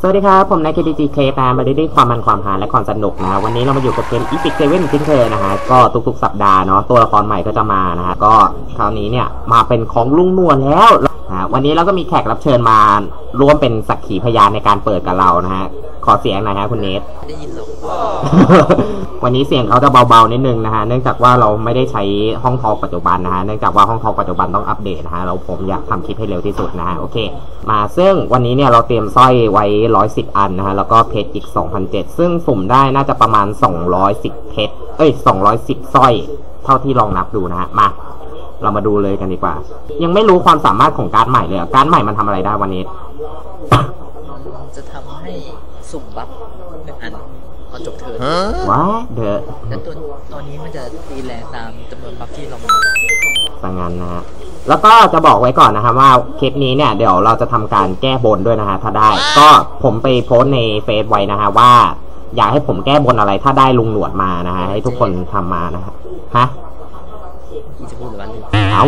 สวัสดีครับ ผมนาย KDG เคปมาได้ด้วยความมันความหาและความสนุกนะวันนี้เรามาอยู่กับเกม Epic Seven เช่นเคยนะฮะก็ทุกๆ สัปดาห์เนาะตัวละครใหม่ก็จะมานะฮะก็คราวนี้เนี่ยมาเป็นของลุงนวลแล้ว นะวันนี้เราก็มีแขกรับเชิญมาร่วมเป็นสักขีพยานในการเปิดกับเรานะฮะ ขอเสียงหน่อยฮะคุณเนทได้ยินหรอกวันนี้เสียงเขาจะเบาๆนิดนึงนะฮะ เนื่องจากว่าเราไม่ได้ใช้ห้องทอล์กปัจจุบันนะฮะ เนื่องจากว่าห้องทอล์กปัจจุบันต้องอัปเดตนะฮะ เราผมอยากทำคลิปให้เร็วที่สุดนะฮะ โอเค มาซึ่งวันนี้เนี่ยเราเตรียมสร้อยไว้110อันนะฮะ แล้วก็เพชรอีก2,007ซึ่งสุ่มได้น่าจะประมาณ210เพชร เอ้ย210สร้อย เท่าที่ลองนับดูนะฮะ มา เรามาดูเลยกันดีกว่า ยังไม่รู้ความสามารถของการ์ดใหม่เลยอะการ์ดใหม่มันทำอะไรได้วันนี้ จะทำให้สุ่มบัฟหนึ่งอันตอนจบเทิร์นว้าเดอะและตัวตัวนี้มันจะตีแรงตามจำนวนบัฟที่เรามีสังงานนะฮะแล้วก็จะบอกไว้ก่อนนะครับว่าคลิปนี้เนี่ยเดี๋ยวเราจะทำการแก้บนด้วยนะฮะถ้าได้ ก็ผมไปโพสต์ในเฟซไว้นะฮะว่า อยากให้ผมแก้บนอะไรถ้าได้ลุงหนวดมานะฮะให้ทุกคนทำมานะฮะฮะที่ จะพูดหรือว่าเอา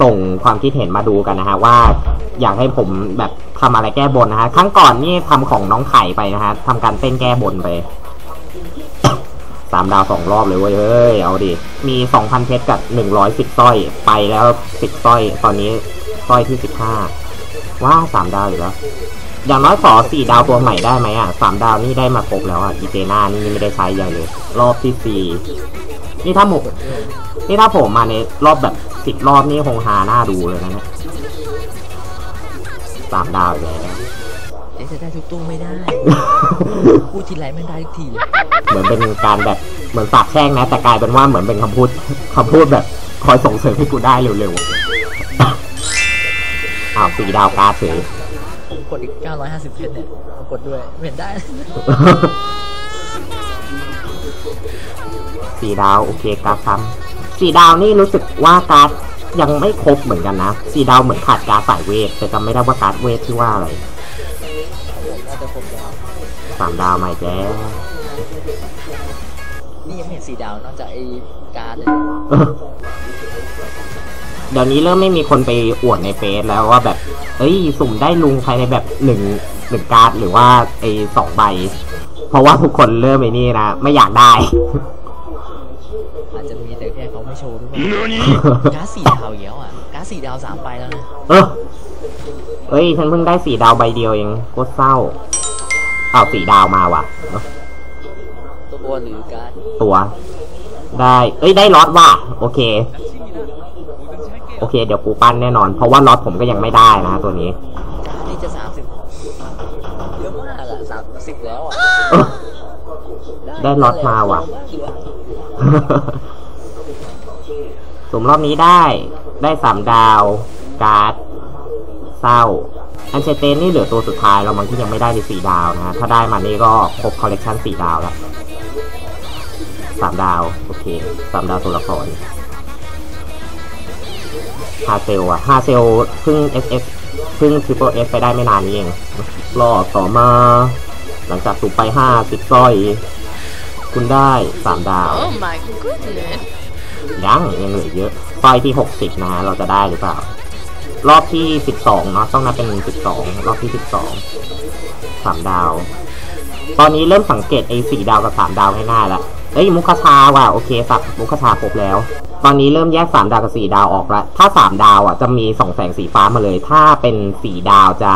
ส่งความคิดเห็นมาดูกันนะฮะว่าอยากให้ผมแบบทำอะไรแก้บนนะฮะครั้งก่อนนี่ทำของน้องไข่ไปนะฮะทำการเต้นแก้บนไปสามดาวสองรอบเลยเว้ยเฮ้ยเอาดิมีสองพันเพชรกับหนึ่งร้อยสิบสร้อยไปแล้วสิบสร้อย ตอนนี้สร้อยที่สิบห้าว้าสามดาวอยู่แล้วอย่างน้อยขอสี่ดาวตัวใหม่ได้ไหมอะสามดาวนี่ได้มาครบแล้วอะอีเจน่านี่ไม่ได้ใช้อย่างเลย รอบที่สี่นี่ถ้าหมก นี่ถ้าผมมาในรอบแบบสิบรอบนี่คงหาหน้าดูเลยนะเนี่ยสามดาวอีกแล้วเอ๊ะจะได้ทุกตู้ไม่ได้ พูดทีไรไม่ได้ทุกทีเลยเหมือนเป็นการแบบเหมือนสาบแช่งนะ แต่กลายเป็นว่าเหมือนเป็นคำพูดคำพูดแบบคอยส่งเสริมให้กูได้เร็วๆอ้าวสีดาวการ์ดเฉยผมกดอีก 950เพชรเนี่ยผมกดด้วยไม่เห็นได้สีดาว โอเคการ์ดซ้ำ สีดาวนี่รู้สึกว่าการ์ดยังไม่ครบเหมือนกันนะสีดาวเหมือนขาดการ์ดสายเวทแต่จำไม่ได้ว่าการ์ดเวทชื่อว่าอะไรผมน่าจะครบแล้วสามดาวใหม่แจ้นี่ยังไม่เห็นสีดาวนอกจากไอ้การ์ดเลยเดี๋ยวนี้เริ่มไม่มีคนไปอวดในเฟซแล้วว่าแบบ เอ้ยสุ่มได้ลุงภายในแบบหนึ่งหนึ่งการ์ดหรือว่าไอ้สองใบ เพราะว่าทุกคนเริ่มไอ้นี่นะ ไม่อยากได้ อาจจะมีแต่แค่เขาไม่โชว์ด้วยการ์ดสี่ดาวเยอะอะการ์ดสี่ดาวสามใบแล้วนะเออเอ้ยฉันเพิ่งได้สีดาวใบเดียวเองโคตรเศร้าอ้าวสีดาวมาว่ะเอ้าตัวหรือการ์ดตัว ได้ เอ้ยได้ล็อตว่ะโอเค โอเค เดี๋ยวกูปั้นแน่นอน เพราะว่าล็อตผมก็ยังไม่ได้นะตัวนี้การ์ดนี่จะสามสิบเยอะมากอะสามสิบแล้วอะเออ ได้ล็อตมาว่ะสมรอบนี้ได้ ได้สามดาว การ์ด เศร้า อันเชเตนนี่เหลือตัวสุดท้ายเราบางที่ยังไม่ได้ในสี่ดาวนะฮะ ถ้าได้มานี่ก็ครบคอลเลกชันสี่ดาวแล้วสามดาว โอเคสามดาวตัวละครฮาเซลอะฮาเซลเพิ่ง SF เพิ่ง Triple S ไปได้ไม่นานนี้เองรอต่อมา หลังจากสูบไปห้าสิบสร้อย คุณได้สามดาว Oh my goodness. ยังยังเหลือเยอะสร้อยที่หกสิบนะฮะเราจะได้หรือเปล่า รอบที่สิบสองเนาะต้องนับเป็นสิบสองรอบที่สิบสองสามดาว ตอนนี้เริ่มสังเกตไอ้สี่ดาวกับสามดาวง่ายๆแล้วเอ้ยมุคชาว่ะโอเคสับมุคชาครบแล้ว ตอนนี้เริ่มแยกสามดาวกับสี่ดาวออกแล้วถ้าสามดาวอะจะมีส่องแสงสีฟ้ามาเลย ถ้าเป็นสี่ดาวจะ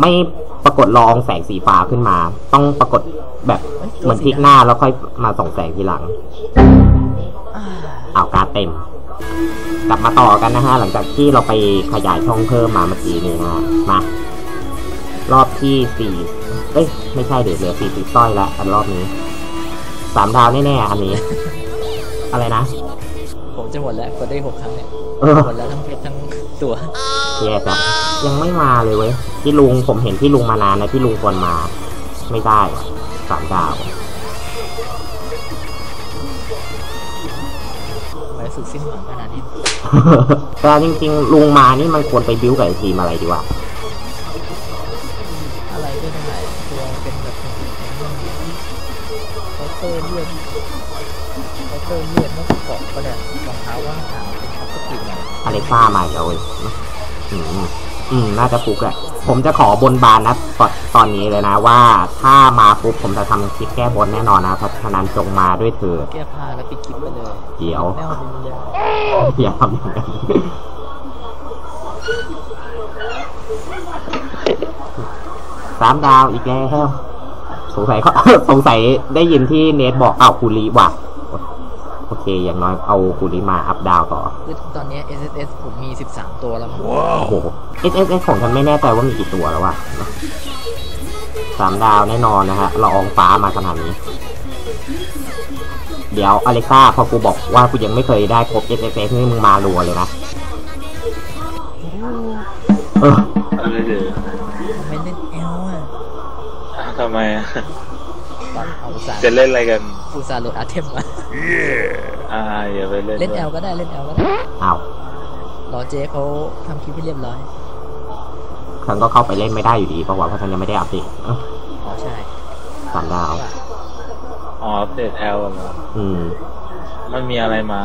ไม่ปรากฏละอองแสงสีฟ้าขึ้นมา ต้องปรากฏแบบเหมือนพลิกหน้าแล้วค่อยมาส่องแสงทีหลังอ่าเอาการดเต็ม กลับมาต่อกันนะฮะ หลังจากที่เราไปขยายช่องเพิ่มมาเมื่อกี้นี้นะฮะมารอบที่สี่เอ้ยไม่ใช่เดี๋ยวเหลือสี่สิบสร้อยละอันรอบนี้สามดาวแน่ๆอันนี้ อะไรนะ ผมจะหมดแล้วกดได้หกครั้งเนี่ยเออหมดแล้วทั้งเพชรทั้ง ตัว แย่จังยังไม่มาเลยเว้ยพี่ลุงผมเห็นพี่ลุงมานานนะพี่ลุงควรมา ไม่ได้ว่ะสามดาวไว้สุดสิ้นหวังขนาดนี้แต่จริงๆ ลุงมานี่มันควรไปบิ้วกับไอ้ทีมอะไรดีวะอะไรก็ได้ตัวเป็นแบบเขาเตอร์เลือดเขาเตอร์เลือดนกเกาะก็ได้รองเท้าว่างหา อยอเล็กซ่ามาอีกแล้วเว้ยอืมอืมน่าจะฟุกแหละผมจะขอบนบานนะตอนตอนนี้เลยนะว่าถ้ามาปุ๊บผมจะทำคลิปแก้บนแน่นอนนะเพราะฉะนั้นจงมาด้วยเถิดแก้ผ้าแล้วปิดคลิปไปเลยเดี๋ยวแมวดูเลยอย่าทำอย่างนั้นสามดาวอีกแล้วสงสัยเขาสงสัยได้ยินที่เนทบอกอ้าวคูรีว่ะ โอเค อย่างน้อยเอาคูรีมาอัพดาวต่อ คือตอนเนี้ย S S S ผมมี 13 ตัวแล้วมั้งโอ้โห S S S ของฉันไม่แน่ใจว่ามีกี่ตัวแล้ววะสามดาวแน่นอนนะฮะละอองฟ้ามาขนาดนี้ เดี๋ยวอเล็กซ่าพอกูบอกว่ากูยังไม่เคยได้ครบ S S S นี่มึงมารัวเลยนะเอออะไรเดี๋ยวทำไมเล่นแอลอะทำไมอะ ตอนเอาอุตส่าห์จะเล่นอะไรกันอุตส่าห์โหลดอาร์เทมมาอ่าอย่าไปเล่นเล่นแอลด้วยก็ได้เล่นแอลก็ได้อ้าวรอเจ๊เขาทำคลิปให้เรียบร้อยฉันก็เข้าไปเล่นไม่ได้อยู่ดีเพราะว่าเพราะฉันยังไม่ได้อัปเดตเอ้าอ๋อใช่สามดาวว่าอ๋ออัปเดตแอลเหรออืมมันมีอะไรมา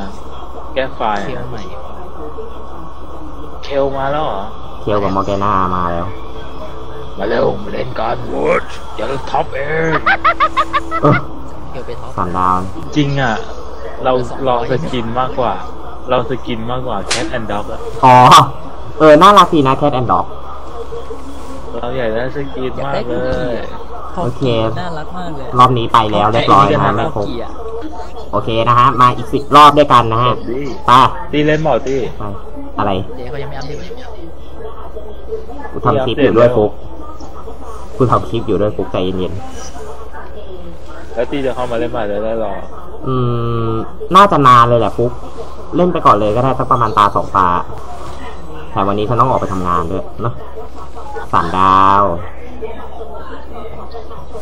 แก้ไฟล์เที่ยวใหม่เคลมาแล้วเหรอเคียวกับมอร์แกนามาแล้ว มาเร็วมาเล่นกันวูดอย่าท็อปเองเออเที่ยวไปท็อปสามดาวจริงอะ เราเออสองร้เราอยสกินมากกว่า เราสกินมากกว่าแคทแอนด์ด็อกอะอ๋อ เออ น่ารักดีนะแคทแอนด์ด็อกเราอยากได้สกินอยากมากได้เลคุกกี้ยอะพอโอเคกินน่ารักมากเลย รอบนี้ไปแล้วเรียบร้อยนะไม่ครบคุกกี้อะโอเคนะฮะ มาอีกสิบรอบด้วยกันนะฮะไปตีเล่นบอตีไปอะไรเจ๊เขายังไม่อัปเดตกูทำคลิปอยู่ด้วยฟุ กกูทำคลิปอยู่ด้วยฟุกใจเย็นแล้วตีจะเข้ามาเล่นใหม่จะได้รอ ๆอืม น่าจะนานเลยแหละฟุกเล่นไปก่อนเลยก็ได้สักประมาณตาสองตา แต่วันนี้ฉันต้องออกไปทำงานด้วยเนอะสามดาว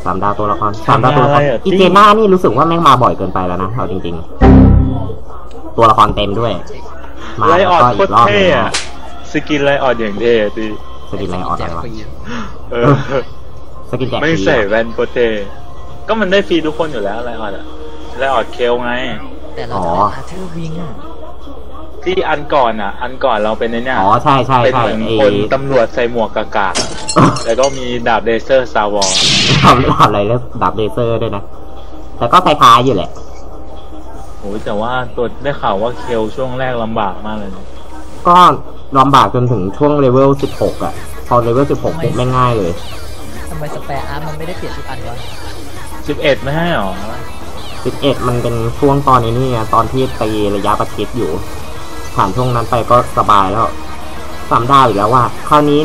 สามดาวตัวละครสามดาวตัวละครทำงานอะไรอะ อีเจน่านี่รู้สึกว่าแม่งมาบ่อยเกินไปแล้วนะเอาจริง ๆ ตัวละครเต็มด้วย มาไลแล้วออดก็โคอีตกรรอบหเท่นึงอะนะสกินไลออดอย่างเท่อะตีสกินไลออดแจอะไรกวะฟรีเออ สกินแจกไม่ฟรีใส่แว่นโปรเทก็มันได้ฟรีทุกคนอยู่แล้วไลออดอะไลออดเคลไง แต่เราจะเล่นอาร์เธอร์วิงอะที่อันก่อนอะ อันก่อนเราเป็นในเนี่ยอ๋อใช่ใช่เป็นใช่เหมือนไอ้คนตำรวจใส่หมวกกากาแล้วก็มีดาบเลเซอร์ซาวอร์ทำทำอะไรเรื่องดับเลเซอร์ด้วยนะ แต่ก็คล้ายๆอยู่แหละโอ้ยแต่ว่าตัวได้ข่าวว่าเคลช่วงแรกลำบากมากเลยนะก็ลำบากจนถึงช่วงเลเวล16อะ พอเลเวล16ปุ๊บไม่ง่ายเลยทำ ไมสแปร์อาร์ตมันไม่ได้เปลี่ยนทุกอันวะสิบเอ็ดไม่ให้หรอ11มันเป็นช่วงตอนนี้นี่ไงตอนที่ตีระยะประชิดอยู่ ผ่านช่วงนั้นไปก็สบายแล้วสามดาวอีกแล้วว่าคราวนี้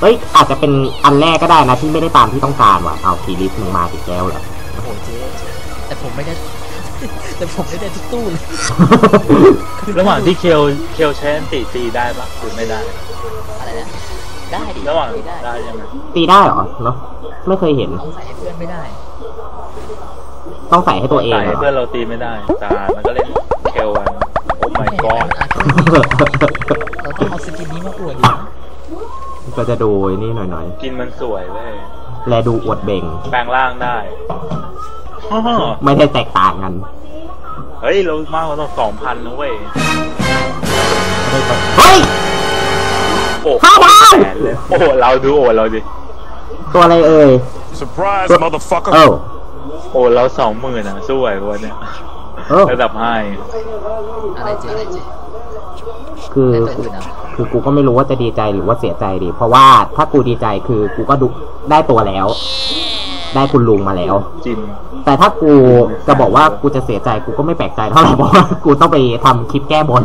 เอ้ยอาจจะเป็นอันแรกก็ได้นะที่ไม่ได้ตามที่ต้องการว่ะเอาทีลิสมึงมาติดแล้วเหรอโอ้โหเจ๊แต่ผมไม่ได้ แต่ผมไม่ได้ทุกตู้เลยระหว่างที่เคลเคลใช้อันติตีได้ปะหรือไม่ได้ อะไรนะ ได้ดิระหว่างได้ได้ใช่ไหมตีได้เหรอเนาะไม่เคยเห็นต้องใส่ให้เพื่อนไม่ได้ ต้องใส่ให้ตัวเองใส่เหรให้อ เพื่อนเราตีไม่ได้ตามันก็เล่นเคลกันโอ้ my ไม่ god อาร์เธอร์วิงเราต้องเอาสกินนี้มาอวดดิก็จะดูไอ้นี่หน่อยกินมันสวยเลยๆ แลดูอวดเบ่ง แปลงร่างได้อ้อไม่ได้แตกต่างกันเฮ้ยเรามากกว่าต้องสองพันนะเว้ยไม่ได้แตกเฮ้ย โอ้ห้าดาวแสนเลยโอ้โหเราดูโอ้เราดิตัวอะไรเอ่ย Surprise, motherfucker. เอ้าโอ้เราสองหมื่นอะสู้ไหวปะวะเนี่ยเอ้าระดับไฮอะไรเจ๊อะไรเจ๊คือแต่ตัวอื่นอะคือกูก็ไม่รู้ว่าจะดีใจหรือว่าเสียใจดี เพราะว่าถ้ากูดีใจคือกูก็ดูได้ตัวแล้ว ได้คุณลุงมาแล้วจินแต่ถ้ากูจะบอกว่ากูจะเสียใจกูก็ไม่แปลกใจเท่าไหร่เพราะว่ากูต้องไปทำคลิปแก้บน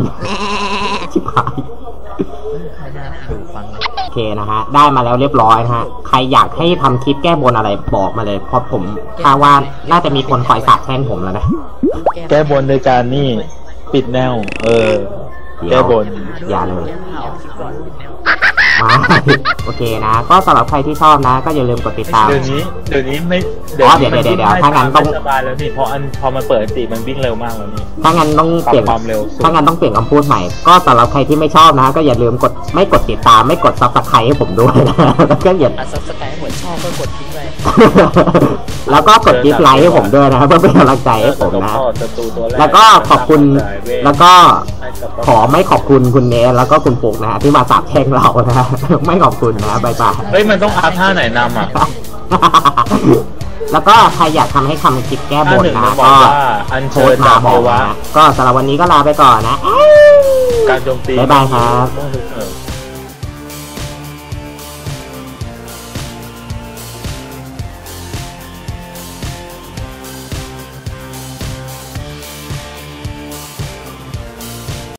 ชิบหายไม่น่า ดูฟังเลยโอเคนะฮะ ได้มาแล้วเรียบร้อยนะฮะ ใครอยากให้ทำคลิปแก้บนอะไรบอกมาเลย เพราะผมคาดว่าน่าจะมีคนคอยสาบแช่งผมแล้วนะ แก้บนโดยการนี่ ปิดแนว เออเดี๋แก้ยวบน อย่าเลยแก้ผ้า ออกคลิปก่อนเป็นแนวมาโอเคนะ ก็สำหรับใครที่ชอบนะ ก็อย่าลืมกดติดตาม เดี๋ยวนี้เดี๋ยวนี้ไม่อ๋อเดี๋ยวเดี๋ยวเดี๋ยวมัถ้างั้นต้องไม่สบายแล้วนี่พออันพอมันเปิดติมันวิ่งเร็วมากแล้วนี่ถ้างั้นต้องเปลี่ยนปรับความเร็วสุดถ้างั้นต้องเปลี่ยนคำพูดใหม่ ก็สำหรับใครที่ไม่ชอบนะ ก็อย่าลืมกดไม่กดติดตามไม่กดซับสไครต์ให้ผมด้วยนะแล้วก็อย่า อัดซับสไครต์หมดชอบก็กดทิ้งไปแล้วก็กดดิสไลค์ให้ผมด้วยนะครับเพื่อเป็นกำลังใจให้ผมแล้วนะก็ศัตรูตัวรแล้วก็ขอบคุณ แล้วก็ให้กับ ขอไม่ขอบคุณคุณเนสแล้วก็คุณปุกนะฮะที่มาสาบแช่งเรานะไม่ขอบคุณนะบายบายเฮ้ยมันต้องอัพท่าไหนนำอะแล้วก็ใครอยากทำให้คำคลิปแก้บท่านหนึ่งนะมันบอก็กว่าอัญโพเชิสญต์มาดาบบอเอกวะนะก็สำหรับวันนี้ก็ลาไปก่อนนะการโจมตีบ๊ายบายครับเมื่อถึงเออ